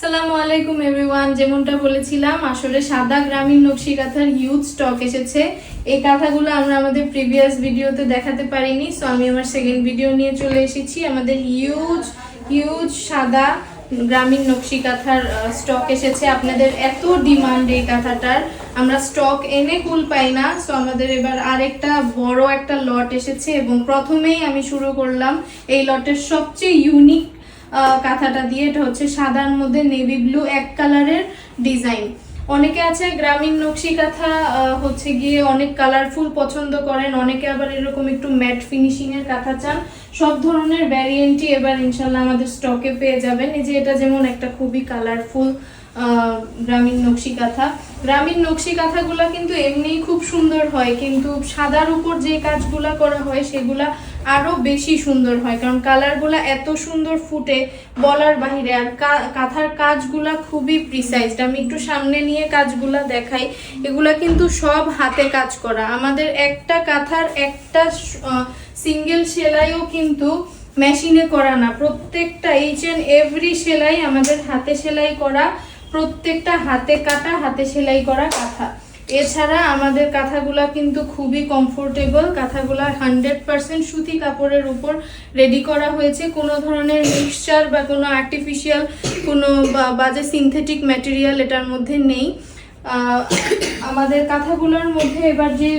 সালামু আলাইকুম এভরিওয়ান, যেমনটা বলেছিলাম, আসলে সাদা গ্রামীণ নকশি কাঁথার হিউজ স্টক এসেছে। এই কাঁথাগুলো আমরা আমাদের প্রিভিয়াস ভিডিওতে দেখাতে পারিনি সো আমি আমার সেকেন্ড ভিডিও নিয়ে চলে এসেছি। আমাদের হিউজ হিউজ সাদা গ্রামীণ নকশি কাঁথার স্টক এসেছে। আপনাদের এত ডিমান্ড এই কাঁথাটার। আমরা স্টক এনে কুল পাই না সো আমাদের এবার আরেকটা বড় একটা লট এসেছে এবং প্রথমেই আমি শুরু করলাম এই লটের সবচেয়ে ইউনিক কাঁথাটা দিয়ে, এটা হচ্ছে সাদার মধ্যে নেভি ব্লু এক কালারের ডিজাইন অনেকে আছে গ্রামীণ নকশি কাঁথা হচ্ছে গিয়ে অনেক কালারফুল পছন্দ করেন, অনেকে আবার এরকম একটু ম্যাট ফিনিশিং এর কাঁথা চান। সব ধরনের ভ্যারিয়েন্টই এবার ইনশাল্লাহ আমাদের স্টকে পেয়ে যাবেন। এই যে এটা যেমন একটা খুবই কালারফুল গ্রামীণ নকশি কাঁথা। গ্রামীণ নকশি কাঁথাগুলা কিন্তু এমনিই খুব সুন্দর হয়, কিন্তু সাদার উপর যে কাজগুলা করা হয় সেগুলা আরও বেশি সুন্দর হয়, কারণ কালারগুলা এত সুন্দর ফুটে বলার বাহিরে, আর কাঁথার কাজগুলা খুবই প্রিসাইজড আমি একটু সামনে নিয়ে কাজগুলা দেখাই। এগুলা কিন্তু সব হাতে কাজ করা। আমাদের একটা কাঁথার একটা সিঙ্গেল সেলাইও কিন্তু মেশিনে করা না। প্রত্যেকটা এইচ এন্ড এভরি সেলাই আমাদের হাতে সেলাই করা, প্রত্যেকটা হাতে কাটা, হাতে সেলাই করা কাঁথা। এছাড়া আমাদের কাঁথাগুলা কিন্তু খুবই কমফোর্টেবল কাঁথাগুলা হান্ড্রেড পার্সেন্ট সুতি কাপড়ের উপর রেডি করা হয়েছে। কোনো ধরনের মিক্সচার বা কোনো আর্টিফিশিয়াল কোনো বাজে সিনথেটিক ম্যাটেরিয়াল এটার মধ্যে নেই। আমাদের কাঁথাগুলোর মধ্যে এবার যে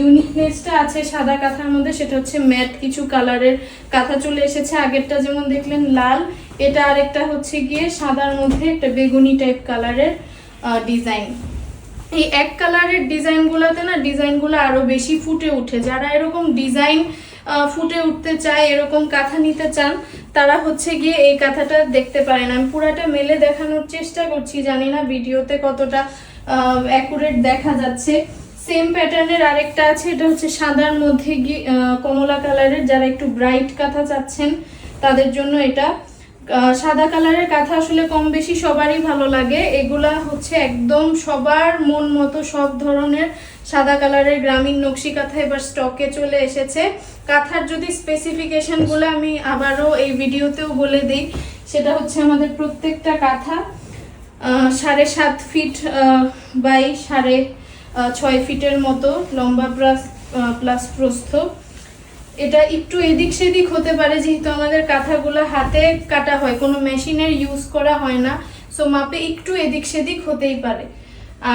ইউনিকনেসটা আছে সাদা কাঁথার মধ্যে, সেটা হচ্ছে ম্যাট কিছু কালারের কাঁথা চলে এসেছে। আগেরটা যেমন দেখলেন লাল, এটা আরেকটা হচ্ছে গিয়ে সাদার মধ্যে একটা বেগুনি টাইপ কালারের ডিজাইন এই এক কালারের ডিজাইনগুলোতে না ডিজাইনগুলো আরও বেশি ফুটে ওঠে যারা এরকম ডিজাইন ফুটে উঠতে চায়, এরকম কাঁথা নিতে চান, তারা হচ্ছে গিয়ে এই কাঁথাটা দেখতে পারেন। আমি পুরাটা মেলে দেখানোর চেষ্টা করছি, জানি না ভিডিওতে কতটা অ্যাকুরেট দেখা যাচ্ছে। সেম প্যাটার্নের আরেকটা আছে, এটা হচ্ছে সাদার মধ্যে কমলা কালারের। যারা একটু ব্রাইট কাঁথা চাচ্ছেন, তাদের জন্য এটা। সাদা কালারের কাঁথা আসলে কম বেশি সবারই ভালো লাগে। এগুলা হচ্ছে একদম সবার মন মতো সব ধরনের সাদা কালারের গ্রামীণ নকশি কাঁথা এবার স্টকে চলে এসেছে। কাঁথার যদি স্পেসিফিকেশনগুলো আমি আবারও এই ভিডিওতেও বলে দিই, সেটা হচ্ছে আমাদের প্রত্যেকটা কাঁথা সাড়ে সাত ফিট বাই সাড়ে ছয় ফিটের মতো লম্বা প্লাস প্লাস প্রস্থ। এটা একটু এদিক সেদিক হতে পারে, যেহেতু আমাদের কাঁথাগুলো হাতে কাটা হয়, কোনো মেশিনের ইউজ করা হয় না সো মাপে একটু এদিক সেদিক হতেই পারে।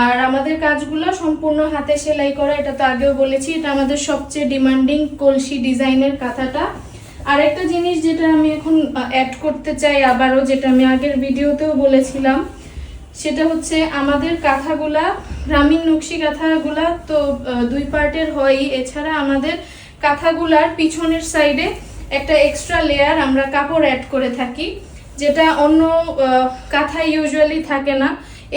আর আমাদের কাজগুলো সম্পূর্ণ হাতে সেলাই করা, এটা তো আগেও বলেছি, এটা আমাদের সবচেয়ে ডিমান্ডিং কলসি ডিজাইনের কাঁথাটা। আরেকটা জিনিস যেটা আমি এখন অ্যাড করতে চাই আবারও, যেটা আমি আগের ভিডিওতেও বলেছিলাম, সেটা হচ্ছে আমাদের কাঁথাগুলা, গ্রামীণ নকশি কাঁথাগুলা তো দুই পার্টের হয়ই। এছাড়া আমাদের কাঁথাগুলার পিছনের সাইডে একটা এক্সট্রা লেয়ার আমরা কাপড় অ্যাড করে থাকি, যেটা অন্য কাঁথায় ইউজুয়ালি থাকে না।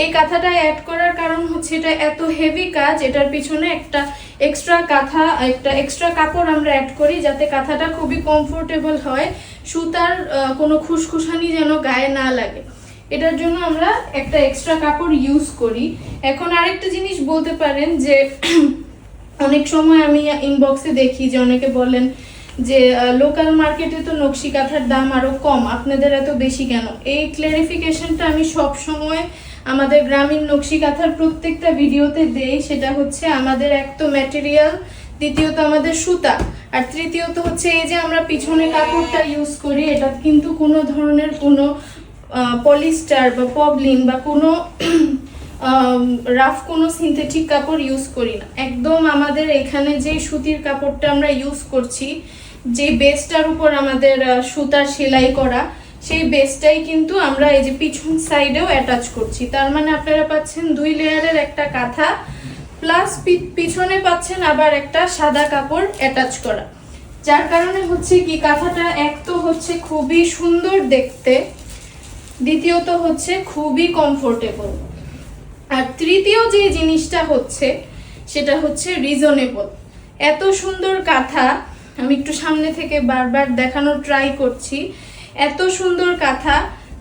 এই কাঁথাটা অ্যাড করার কারণ হচ্ছে এটা এত হেভি কাজ, এটার পিছনে একটা এক্সট্রা কাঁথা, একটা এক্সট্রা কাপড় আমরা অ্যাড করি যাতে কাঁথাটা খুবই কমফোর্টেবল হয়, সুতার কোনো খুসখুসানি যেন গায়ে না লাগে। এটার জন্য আমরা একটা এক্সট্রা কাপড় ইউজ করি। এখন আরেকটা জিনিস বলতে পারেন যে অনেক সময় আমি ইনবক্সে দেখি যে অনেকে বলেন যে লোকাল মার্কেটে তো নকশি কাঁথার দাম আরও কম, আপনাদের এত বেশি কেন? এই ক্লারিফিকেশনটা আমি সব সময় আমাদের গ্রামীণ নকশি কাঁথার প্রত্যেকটা ভিডিওতে দেই। সেটা হচ্ছে আমাদের এক তো ম্যাটেরিয়াল দ্বিতীয়ত আমাদের সুতা, আর তৃতীয়ত হচ্ছে এই যে আমরা পিছনে কাপড়টা ইউজ করি, এটা কিন্তু কোনো ধরনের কোনো পলিস্টার বা পবলিন বা কোনো রাফ কোনো সিনথেটিক কাপড় ইউজ করি না। একদম আমাদের এখানে যে সুতির কাপড়টা আমরা ইউজ করছি, যে বেসটার উপর আমাদের সুতার সেলাই করা, সেই বেসটাই কিন্তু আমরা এই যে পিছন সাইডেও অ্যাটাচ করছি। তার মানে আপনারা পাচ্ছেন দুই লেয়ারের একটা কাঁথা প্লাস পিছনে পাচ্ছেন আবার একটা সাদা কাপড় অ্যাটাচ করা। যার কারণে হচ্ছে কি, কাঁথাটা এক তো হচ্ছে খুবই সুন্দর দেখতে, দ্বিতীয়ত হচ্ছে খুবই কমফোর্টেবল আর তৃতীয় যে জিনিসটা হচ্ছে, সেটা হচ্ছে রিজনেবল এত সুন্দর কাঁথা, আমি একটু সামনে থেকে বারবার দেখানোর ট্রাই করছি, এত সুন্দর কাঁথা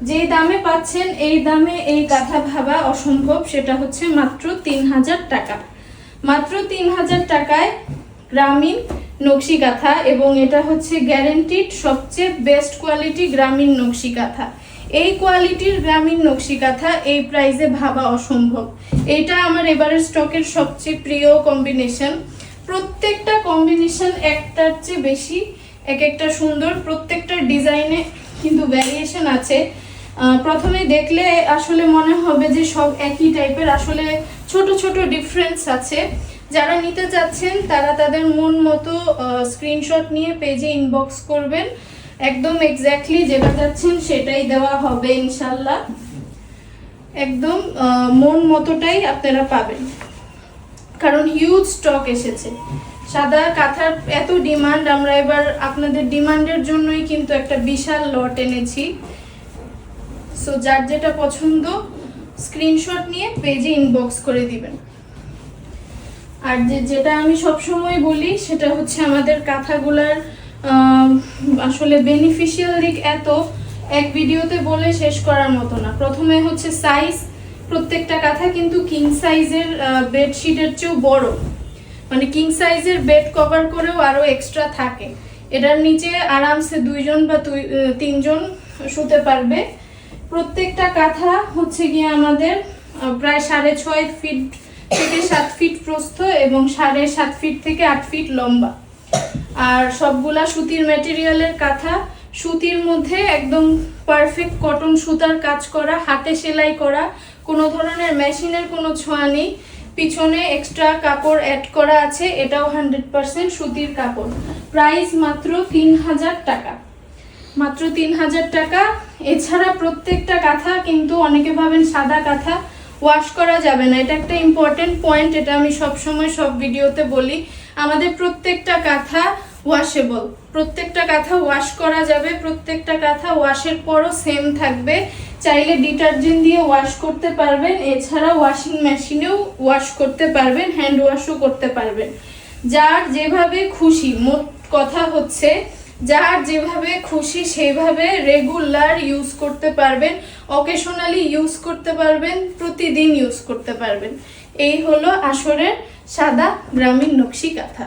যে দামে পাচ্ছেন, এই দামে এই কাঁথা ভাবা অসম্ভব, সেটা হচ্ছে মাত্র তিন হাজার টাকা। মাত্র তিন হাজার টাকায় গ্রামীণ নকশি কাঁথা এবং এটা হচ্ছে গ্যারেন্টিড সবচেয়ে বেস্ট কোয়ালিটি গ্রামীণ নকশি কাঁথা। এই কোয়ালিটির গ্রামীণ নকশি কাঁথা এই প্রাইজে ভাবা অসম্ভব। এটা আমার এবারের স্টকের সবচেয়ে প্রিয় কম্বিনেশন প্রত্যেকটা কম্বিনেশন একটার চেয়ে বেশি, এক একটা সুন্দর, প্রত্যেকটা ডিজাইনে কিন্তু ভ্যারিয়েশন আছে। প্রথমে দেখলে আসলে মনে হবে যে সব একই টাইপের আসলে ছোট ছোট ডিফারেন্স আছে। যারা নিতে চাচ্ছেন, তারা তাদের মন মতো স্ক্রিনশট নিয়ে পেজে ইনবক্স করবেন। একদম এক্স্যাক্টলি যেটা চাচ্ছেন সেটাই দেওয়া হবে ইনশাল্লাহ। একদম মন মতোটাই আপনারা পাবেন। কারণ হিউজ স্টক এসেছে। সাদা কাঁথার এত ডিমান্ড আমরা এবার আপনাদের ডিমান্ডের জন্যই কিন্তু একটা বিশাল লট এনেছি। সো যার যেটা পছন্দ স্ক্রিনশট নিয়ে পেজে ইনবক্স করে দিবেন। আর যে, যেটা আমি সবসময় বলি, সেটা হচ্ছে আমাদের কাঁথাগুলার আসলে বেনিফিশিয়াল দিক এত, এক ভিডিওতে বলে শেষ করার মতো না। প্রথমে হচ্ছে সাইজ প্রত্যেকটা কাঁথা কিন্তু কিং সাইজের বেডশিটের চেয়েও বড়। মানে কিং সাইজের বেড কভার করেও আরও এক্সট্রা থাকে। এটার নিচে আরামসে দুইজন বা তিনজন শুতে পারবে। প্রত্যেকটা কাঁথা হচ্ছে গিয়ে আমাদের প্রায় সাড়ে ছয় ফিট থেকে সাত ফিট প্রস্থ এবং সাড়ে সাত ফিট থেকে আট ফিট লম্বা। আর সবগুলা সুতির ম্যাটেরিয়ালের কাঁথা। সুতির মধ্যে একদম পারফেক্ট কটন সুতার কাজ করা, হাতে সেলাই করা, কোনো ধরনের মেশিনের কোনো ছোঁয়া নেই। পিছনে এক্সট্রা কাপড় অ্যাড করা আছে, এটাও হান্ড্রেড পার্সেন্ট সুতির কাপড়। প্রাইস মাত্র তিন হাজার টাকা। মাত্র তিন হাজার টাকা। এছাড়া প্রত্যেকটা কাঁথা কিন্তু অনেকে ভাবেন সাদা কাঁথা ওয়াশ করা যাবে না। এটা একটা ইম্পর্টেন্ট পয়েন্ট এটা আমি সবসময় সব ভিডিওতে বলি। আমাদের প্রত্যেকটা কাঁথা ওয়াশেবল প্রত্যেকটা কাঁথা ওয়াশ করা যাবে, প্রত্যেকটা কাঁথা ওয়াশের পরও সেম থাকবে। চাইলে ডিটারজেন্ট দিয়ে ওয়াশ করতে পারবেন এছাড়া ওয়াশিং মেশিনেও ওয়াশ করতে পারবেন হ্যান্ড ওয়াশও করতে পারবেন। যার যেভাবে খুশি, মোট কথা হচ্ছে, যার যেভাবে খুশি সেইভাবে রেগুলার ইউজ করতে পারবেন অকেশনালি ইউজ করতে পারবেন, প্রতিদিন ইউজ করতে পারবেন। এই হলো আসরের সাদা গ্রামীণ নকশি কাঁথা।